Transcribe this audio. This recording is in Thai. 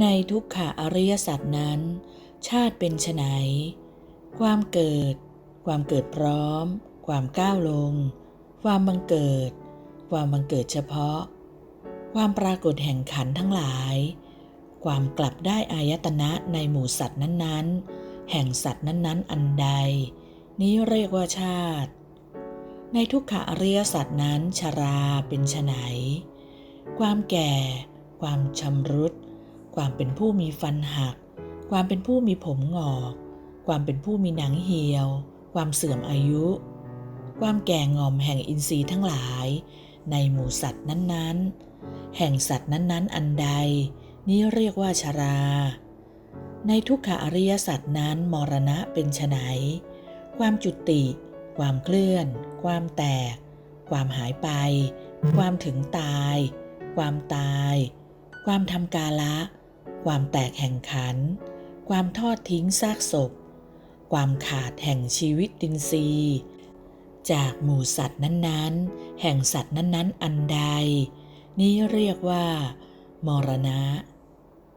ในทุกขะอริยสัจนั้น ชาติเป็นไฉนความเกิด ความเกิดพร้อม ความก้าวลง ความบังเกิด ความบังเกิดเฉพาะ ความปรากฏแห่งขันทั้งหลาย ความกลับได้อายตนะในหมู่สัตว์นั้นๆ แห่งสัตว์นั้นๆ อันใด นี้เรียกว่าชาติ ในทุกขะอริยสัจนั้นชราเป็นไฉนความแก่ ความชำรุด ความเป็นผู้มีฟันหัก ความเป็นผู้มีผมหงอก ความเป็นผู้มีหนังเหี่ยว ความเสื่อมอายุ ความแก่งอมแห่งอินทรีย์ทั้งหลาย ในหมู่สัตว์นั้นๆ แห่งสัตว์นั้นๆ อันใด นี้เรียกว่าชรา ในทุกขอริยสัจนั้นมรณะเป็นไฉนความจุติ ความเคลื่อน ความแตก ความหายไป ความถึงตาย ความตาย ความทำกาละ ความแตกแห่งขัน ความทอดทิ้งซากศพ ความขาดแห่งชีวิตดินทรีย์จากหมู่สัตว์นั้นๆ แห่งสัตว์นั้นๆ อันใด นี้เรียกว่า มรณะ